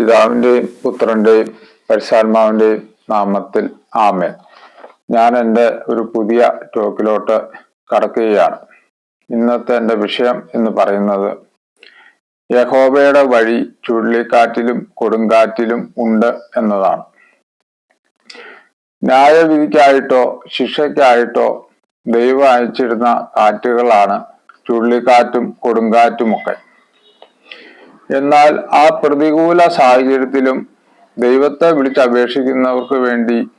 പിതാവിന്റെയും പുത്രന്റെയും പരിശാത്മാവിന്റെയും നാമത്തിൽ ആമേൻ. ഞാൻ എന്റെ ഒരു പുതിയ ടോക്കിലോട്ട് കടക്കുകയാണ്. ഇന്നത്തെ എന്റെ വിഷയം എന്ന് പറയുന്നത് യഹോബയുടെ വഴി ചുഴലിക്കാറ്റിലും കൊടുങ്കാറ്റിലും ഉണ്ട് എന്നതാണ്. ന്യായവിധിക്കായിട്ടോ ശിക്ഷയ്ക്കായിട്ടോ ദൈവം അയച്ചിരുന്ന കാറ്റുകളാണ് ചുഴലിക്കാറ്റും കൊടുങ്കാറ്റുമൊക്കെ. എന്നാൽ ആ പ്രതികൂല സാഹചര്യത്തിലും ദൈവത്തെ വിളിച്ചപേക്ഷിക്കുന്നവർക്ക് വേണ്ടി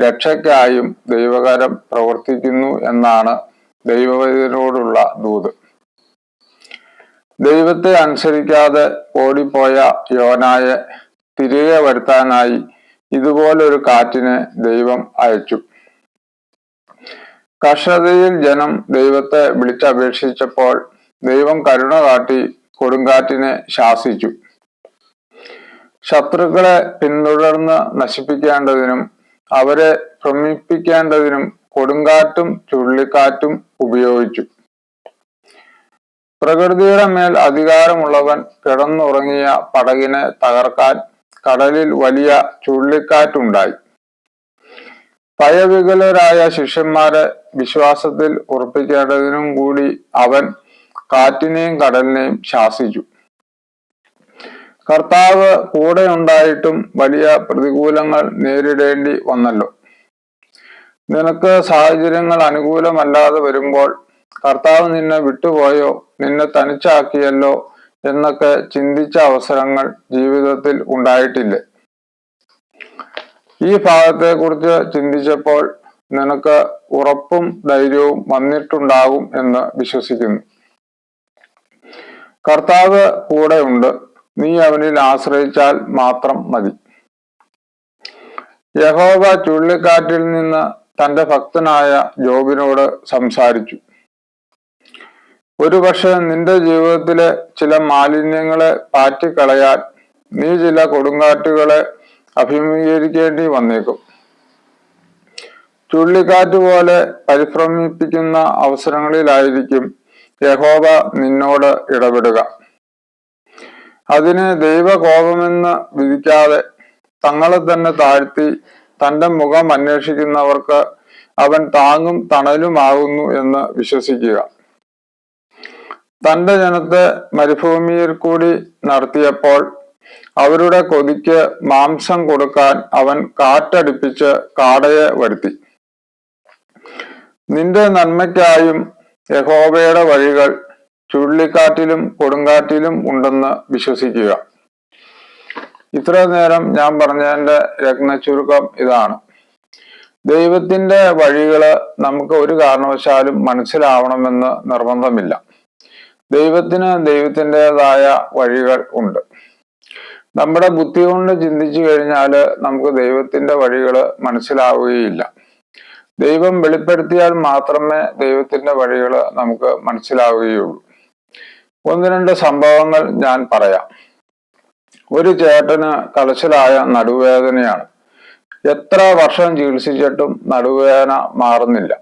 രക്ഷയ്ക്കായും ദൈവകരം പ്രവർത്തിക്കുന്നു എന്നാണ് ദൈവവൈദ്യനോടുള്ള ദൂത്. ദൈവത്തെ അനുസരിക്കാതെ ഓടിപ്പോയ യോനായെ തിരികെ വരുത്താനായി ഇതുപോലൊരു കാറ്റിനെ ദൈവം അയച്ചു. കഷതയിൽ ജനം ദൈവത്തെ വിളിച്ചപേക്ഷിച്ചപ്പോൾ ദൈവം കരുണ കാട്ടി കൊടുങ്കാറ്റിനെ ശാസിച്ചു. ശത്രുക്കളെ പിന്തുടർന്ന് നശിപ്പിക്കേണ്ടതിനും അവരെ ഭ്രമിപ്പിക്കേണ്ടതിനും കൊടുങ്കാറ്റും ചുഴലിക്കാറ്റും ഉപയോഗിച്ചു. പ്രകൃതിയുടെ മേൽ അധികാരമുള്ളവൻ കിടന്നുറങ്ങിയ പടകിനെ തകർക്കാൻ കടലിൽ വലിയ ചുഴലിക്കാറ്റുണ്ടായി. ഭയവികലരായ ശിഷ്യന്മാരെ വിശ്വാസത്തിൽ ഉറപ്പിക്കേണ്ടതിനും കൂടി അവൻ കാറ്റിനെയും കടലിനെയും ശാസിച്ചു. കർത്താവ് കൂടെ ഉണ്ടായിട്ടും വലിയ പ്രതികൂലങ്ങൾ നേരിടേണ്ടി വന്നല്ലോ. നിനക്ക് സാഹചര്യങ്ങൾ അനുകൂലമല്ലാതെ വരുമ്പോൾ കർത്താവ് നിന്നെ വിട്ടുപോയോ? നിന്നെ തനിച്ചാക്കിയല്ലോ? എന്നൊക്കെ ചിന്തിച്ച അവസരങ്ങൾ ജീവിതത്തിൽ ഉണ്ടായിട്ടില്ലേ. ഈ ഭാഗത്തെ കുറിച്ച് ചിന്തിച്ചപ്പോൾ നിനക്ക് ഉറപ്പും ധൈര്യവും വന്നിട്ടുണ്ടാകും എന്ന് വിശ്വസിക്കുന്നു. കർത്താവ് ഉണ്ട്. നീ അവനിൽ ആശ്രയിച്ചാൽ മാത്രം മതി. യഹോവ ചുഴലിക്കാറ്റിൽ നിന്ന് തന്റെ ഭക്തനായ ജോബിനോട് സംസാരിച്ചു. ഒരുപക്ഷെ നിന്റെ ജീവിതത്തിലെ ചില മാലിന്യങ്ങളെ പാറ്റിക്കളയാൻ നീ ചില കൊടുങ്കാറ്റുകളെ അഭിമുഖീകരിക്കേണ്ടി വന്നേക്കും. ചുഴലിക്കാറ്റ് പോലെ പരിഭ്രമിപ്പിക്കുന്ന അവസരങ്ങളിലായിരിക്കും യഹോവ നിന്നോട് ഇടപെടുക. അതിന് ദൈവകോപമെന്ന് വിധിക്കാതെ തങ്ങളെ തന്നെ താഴ്ത്തി തന്റെ മുഖം അന്വേഷിക്കുന്നവർക്ക് അവൻ താങ്ങും തണലുമാകുന്നു എന്ന് വിശ്വസിക്കുക. തന്റെ ജനത്തെ മരുഭൂമിയിൽ കൂടി നടത്തിയപ്പോൾ അവരുടെ കൊതിക്ക് മാംസം കൊടുക്കാൻ അവൻ കാറ്റടിപ്പിച്ച് കാടയെ വരുത്തി. നിന്റെ നന്മയ്ക്കായും യഹോബയുടെ വഴികൾ ചുഴലിക്കാറ്റിലും കൊടുങ്കാറ്റിലും ഉണ്ടെന്ന് വിശ്വസിക്കുക. ഇത്ര നേരം ഞാൻ പറഞ്ഞതിന്റെ രത്ന ചുരുക്കം ഇതാണ്. ദൈവത്തിന്റെ വഴികൾ നമുക്ക് ഒരു കാരണവശാലും മനസ്സിലാവണമെന്ന് നിർബന്ധമില്ല. ദൈവത്തിന് ദൈവത്തിന്റെതായ വഴികൾ ഉണ്ട്. നമ്മുടെ ബുദ്ധി കൊണ്ട് ചിന്തിച്ചു കഴിഞ്ഞാൽ നമുക്ക് ദൈവത്തിന്റെ വഴികൾ മനസ്സിലാവുകയില്ല. ദൈവം വെളിപ്പെടുത്തിയാൽ മാത്രമേ ദൈവത്തിന്റെ വഴികൾ നമുക്ക് മനസ്സിലാവുകയുള്ളൂ. ഒന്ന് രണ്ട് സംഭവങ്ങൾ ഞാൻ പറയാം. ഒരു ചേട്ടന് കലശലായ നടുവേദനയാണ്. എത്ര വർഷം ചികിത്സിച്ചിട്ടും നടുവേദന മാറുന്നില്ല.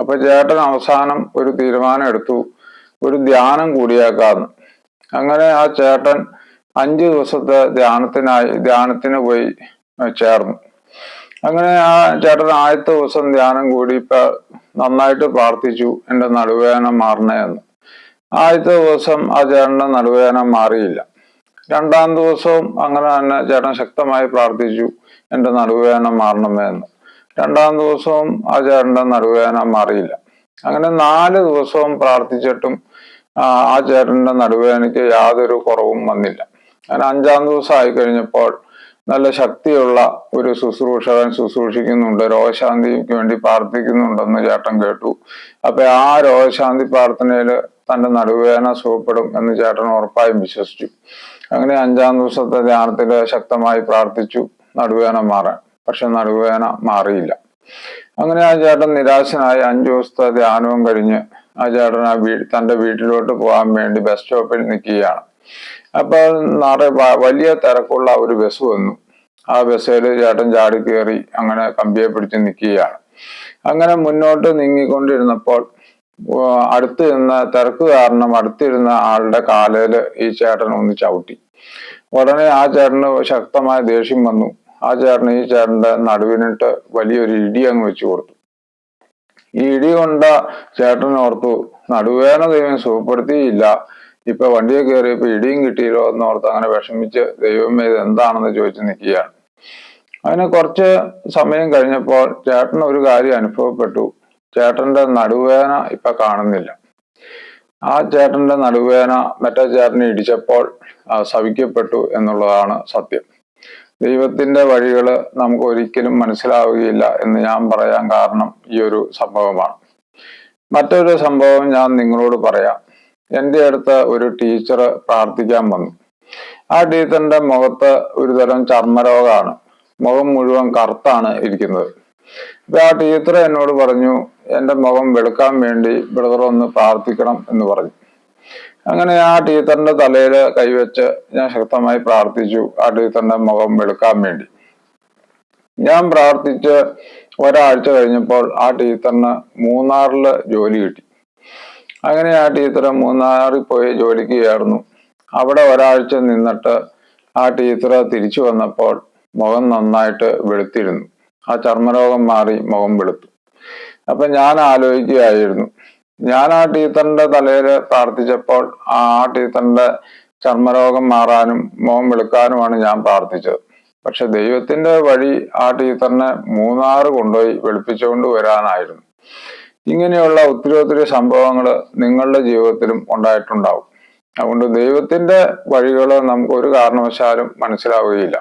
അപ്പൊ ചേട്ടൻ അവസാനം ഒരു തീരുമാനം എടുത്തു ഒരു ധ്യാനം കൂടിയേക്കാന്ന്. അങ്ങനെ ആ ചേട്ടൻ അഞ്ചു ദിവസത്തെ ധ്യാനത്തിനായി ധ്യാനത്തിന് പോയി ചേർന്നു. അങ്ങനെ ആ ചേട്ടൻ ആദ്യത്തെ ദിവസം ധ്യാനം കൂടി ഇപ്പൊ നന്നായിട്ട് പ്രാർത്ഥിച്ചു എന്റെ നടുവേദന മാറണേ എന്ന് ആദ്യത്തെ ദിവസം ആ ചേട്ടന്റെ നടുവേദന മാറിയില്ല. രണ്ടാം ദിവസവും അങ്ങനെ തന്നെ ചേട്ടൻ ശക്തമായി പ്രാർത്ഥിച്ചു എന്റെ നടുവേദന മാറണമേ എന്ന് രണ്ടാം ദിവസവും ആ ചേട്ടന്റെ നടുവേദന മാറിയില്ല. അങ്ങനെ നാല് ദിവസവും പ്രാർത്ഥിച്ചിട്ടും ആ ചേട്ടന്റെ നടുവേദനയ്ക്ക് യാതൊരു കുറവും വന്നില്ല. അങ്ങനെ അഞ്ചാം ദിവസം ആയി കഴിഞ്ഞപ്പോൾ നല്ല ശക്തിയുള്ള ഒരു ശുശ്രൂഷകൻ ശുശ്രൂഷിക്കുന്നുണ്ട്. രോഗശാന്തിക്ക് വേണ്ടി പ്രാർത്ഥിക്കുന്നുണ്ടെന്ന് ചേട്ടൻ കേട്ടു. അപ്പൊ ആ രോഗശാന്തി പ്രാർത്ഥനയിൽ തന്റെ നടുവേദന സുഖപ്പെടും എന്ന് ചേട്ടൻ ഉറപ്പായും വിശ്വസിച്ചു. അങ്ങനെ അഞ്ചാം ദിവസത്തെ ധ്യാനത്തിൽ ശക്തമായി പ്രാർത്ഥിച്ചു നടുവേദന മാറാൻ. പക്ഷെ നടുവേദന മാറിയില്ല. അങ്ങനെ ആ ചേട്ടൻ നിരാശനായി അഞ്ചു ദിവസത്തെ ധ്യാനവും കഴിഞ്ഞ് ആ ചേട്ടൻ ആ വീ തന്റെ വീട്ടിലോട്ട് പോകാൻ വേണ്ടി ബസ് സ്റ്റോപ്പിൽ നിൽക്കുകയാണ്. അപ്പൊ നിറയെ വലിയ തിരക്കുള്ള ഒരു ബസ് വന്നു. ആ ബസ്സിൽ ചേട്ടൻ ചാടി കയറി അങ്ങനെ കമ്പിയെ പിടിച്ച് നിൽക്കുകയാണ് അങ്ങനെ മുന്നോട്ട് നീങ്ങിക്കൊണ്ടിരുന്നപ്പോൾ അടുത്ത് നിന്ന തിരക്ക് കാരണം അടുത്തിരുന്ന ആളുടെ കാലയിൽ ഈ ചേട്ടൻ ഒന്ന് ചവിട്ടി. ഉടനെ ആ ചേട്ടന് ശക്തമായ ദേഷ്യം വന്നു. ആ ചേട്ടൻ ഈ ചേട്ടന്റെ നടുവിനിട്ട് വലിയൊരു ഇടി അങ്ങ് വെച്ചു കൊടുത്തു. ഈ ഇടി കൊണ്ട ചേട്ടൻ ഓർത്തു നടുവേന ദൈവം സുഖപ്പെടുത്തിയില്ല. ഇപ്പൊ വണ്ടിയെ കയറിയപ്പോ ഇടിയും കിട്ടിയല്ലോ എന്ന് ഓർത്ത് അങ്ങനെ വിഷമിച്ച് ദൈവമേ ഇത് എന്താണെന്ന് ചോദിച്ചു നിൽക്കുകയാണ്. അതിന് കുറച്ച് സമയം കഴിഞ്ഞപ്പോൾ ചേട്ടൻ ഒരു കാര്യം അനുഭവപ്പെട്ടു. ചേട്ടന്റെ നടുവേദന ഇപ്പൊ കാണുന്നില്ല. ആ ചേട്ടന്റെ നടുവേദന മറ്റേ ചേട്ടനെ ഇടിച്ചപ്പോൾ ശവിക്കപ്പെട്ടു എന്നുള്ളതാണ് സത്യം. ദൈവത്തിന്റെ വഴികൾ നമുക്ക് ഒരിക്കലും മനസ്സിലാവുകയില്ല എന്ന് ഞാൻ പറയാൻ കാരണം ഈ ഒരു സംഭവമാണ്. മറ്റൊരു സംഭവം ഞാൻ നിങ്ങളോട് പറയാം. എന്റെ അടുത്ത് ഒരു ടീച്ചർ പ്രാർത്ഥിക്കാൻ വന്നു. ആ ടീച്ചറിന്റെ മുഖത്ത് ഒരു തരം ചർമ്മരോഗമാണ്. മുഖം മുഴുവൻ കറുത്താണ് ഇരിക്കുന്നത്. അപ്പൊ ആ ടീച്ചർ എന്നോട് പറഞ്ഞു എന്റെ മുഖം വെളുക്കാൻ വേണ്ടി ബ്രദർ ഒന്ന് പ്രാർത്ഥിക്കണം എന്ന് പറഞ്ഞു. അങ്ങനെ ആ ടീച്ചറിന്റെ തലയിൽ കൈവച്ച് ഞാൻ ശക്തമായി പ്രാർത്ഥിച്ചു ആ ടീച്ചറിന്റെ മുഖം വെളുക്കാൻ വേണ്ടി. ഞാൻ പ്രാർത്ഥിച്ച് ഒരാഴ്ച കഴിഞ്ഞപ്പോൾ ആ ടീച്ചറിന് മൂന്നാറിൽ ജോലി കിട്ടി. അങ്ങനെ ആ ടീച്ചർ മൂന്നാറിൽ പോയി ജോലിക്ക് ചേർന്നു അവിടെ ഒരാഴ്ച നിന്നിട്ട് ആ ടീച്ചർ തിരിച്ചു വന്നപ്പോൾ മുഖം നന്നായിട്ട് വെളുത്തിരുന്നു. ആ ചർമ്മരോഗം മാറി മുഖം വെളുത്തു. അപ്പൊ ഞാൻ ആലോചിക്കുകയായിരുന്നു. ഞാൻ ആ ടീച്ചറിന്റെ തലയിൽ പ്രാർത്ഥിച്ചപ്പോൾ ആ ടീച്ചറിന്റെ ചർമ്മരോഗം മാറാനും മുഖം വെളുക്കാനുമാണ് ഞാൻ പ്രാർത്ഥിച്ചത്. പക്ഷെ ദൈവത്തിന്റെ വഴി ആ ടീച്ചറിനെ മൂന്നാറ് കൊണ്ടുപോയി വെളുപ്പിച്ചുകൊണ്ട് വരാനായിരുന്നു. ഇങ്ങനെയുള്ള ഒത്തിരി ഒത്തിരി സംഭവങ്ങൾ നിങ്ങളുടെ ജീവിതത്തിലും ഉണ്ടായിട്ടുണ്ടാവും. അതുകൊണ്ട് ദൈവത്തിന്റെ വഴികൾ നമുക്ക് ഒരു കാരണവശാലും മനസ്സിലാവുകയില്ല.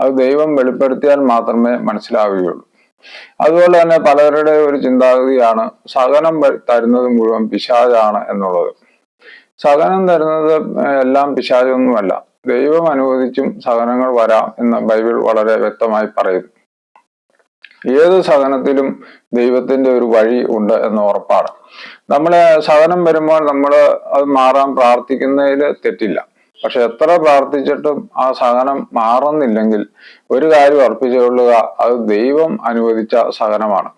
അത് ദൈവം വെളിപ്പെടുത്തിയാൽ മാത്രമേ മനസ്സിലാവുകയുള്ളൂ. അതുപോലെ തന്നെ പലരുടെ ഒരു ചിന്താഗതിയാണ് സഹനം തരുന്നത് മുഴുവൻ പിശാചാണ് എന്നുള്ളത്. സഹനം തരുന്നത് എല്ലാം പിശാചൊന്നുമല്ല. ദൈവം അനുവദിച്ചും സഹനങ്ങൾ വരാം എന്ന് ബൈബിൾ വളരെ വ്യക്തമായി പറയുന്നു. ഏത് സഹനത്തിലും ദൈവത്തിന്റെ ഒരു വഴി ഉണ്ട് എന്ന് ഉറപ്പാണ്. നമ്മളെ സഹനം വരുമ്പോൾ നമ്മൾ അത് മാറാൻ പ്രാർത്ഥിക്കുന്നതിൽ തെറ്റില്ല. പക്ഷെ എത്ര പ്രാർത്ഥിച്ചിട്ടും ആ സഹനം മാറുന്നില്ലെങ്കിൽ ഒരു കാര്യം അർപ്പിച്ചുകൊള്ളുക അത് ദൈവം അനുവദിച്ച സഹനമാണ്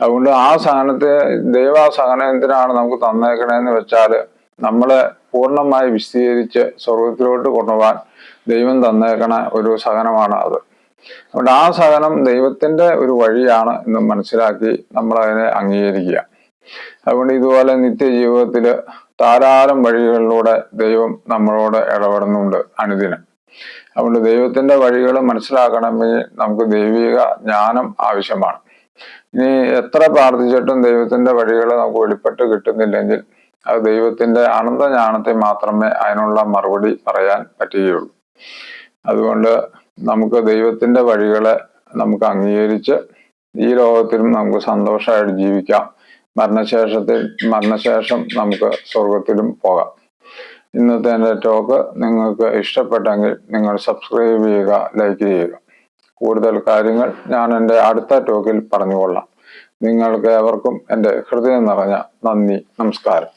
അതുകൊണ്ട് ആ സഹനത്തെ ദൈവ സഹനം എന്തിനാണ് നമുക്ക് തന്നേക്കണേന്ന് വെച്ചാൽ നമ്മളെ പൂർണമായി വിശദീകരിച്ച് സ്വർഗത്തിലോട്ട് കൊണ്ടുപോകാൻ ദൈവം തന്നേക്കണ ഒരു സഹനമാണ് അത്. അതുകൊണ്ട് ആ സാധനം ദൈവത്തിന്റെ ഒരു വഴിയാണ് എന്ന് മനസ്സിലാക്കി നമ്മൾ അതിനെ അംഗീകരിക്കുക. അതുകൊണ്ട് ഇതുപോലെ നിത്യജീവിതത്തിൽ ധാരാളം വഴികളിലൂടെ ദൈവം നമ്മളോട് ഇടപെടുന്നുണ്ട് അനുദിനം. അതുകൊണ്ട് ദൈവത്തിന്റെ വഴികൾ മനസ്സിലാക്കണമെങ്കിൽ നമുക്ക് ദൈവിക ജ്ഞാനം ആവശ്യമാണ്. ഇനി എത്ര പ്രാർത്ഥിച്ചിട്ടും ദൈവത്തിന്റെ വഴികൾ നമുക്ക് വെളിപ്പെട്ട് കിട്ടുന്നില്ലെങ്കിൽ അത് ദൈവത്തിന്റെ അനന്ത ജ്ഞാനത്തെ മാത്രമേ അതിനുള്ള മറുപടി പറയാൻ പറ്റുകയുള്ളൂ. അതുകൊണ്ട് നമുക്ക് ദൈവത്തിന്റെ വഴികളെ നമുക്ക് അംഗീകരിച്ച് ഈ ലോകത്തിലും നമുക്ക് സന്തോഷമായിട്ട് ജീവിക്കാം. മരണശേഷത്തിൽ മരണശേഷം നമുക്ക് സ്വർഗത്തിലും പോകാം. ഇന്നത്തെ എന്റെ ടോക്ക് നിങ്ങൾക്ക് ഇഷ്ടപ്പെട്ടെങ്കിൽ നിങ്ങൾ സബ്സ്ക്രൈബ് ചെയ്യുക ലൈക്ക് ചെയ്യുക. കൂടുതൽ കാര്യങ്ങൾ ഞാൻ എന്റെ അടുത്ത ടോക്കിൽ പറഞ്ഞുകൊള്ളാം. നിങ്ങൾക്ക് ഏവർക്കും എന്റെ ഹൃദയം നിറഞ്ഞ നന്ദി നമസ്കാരം.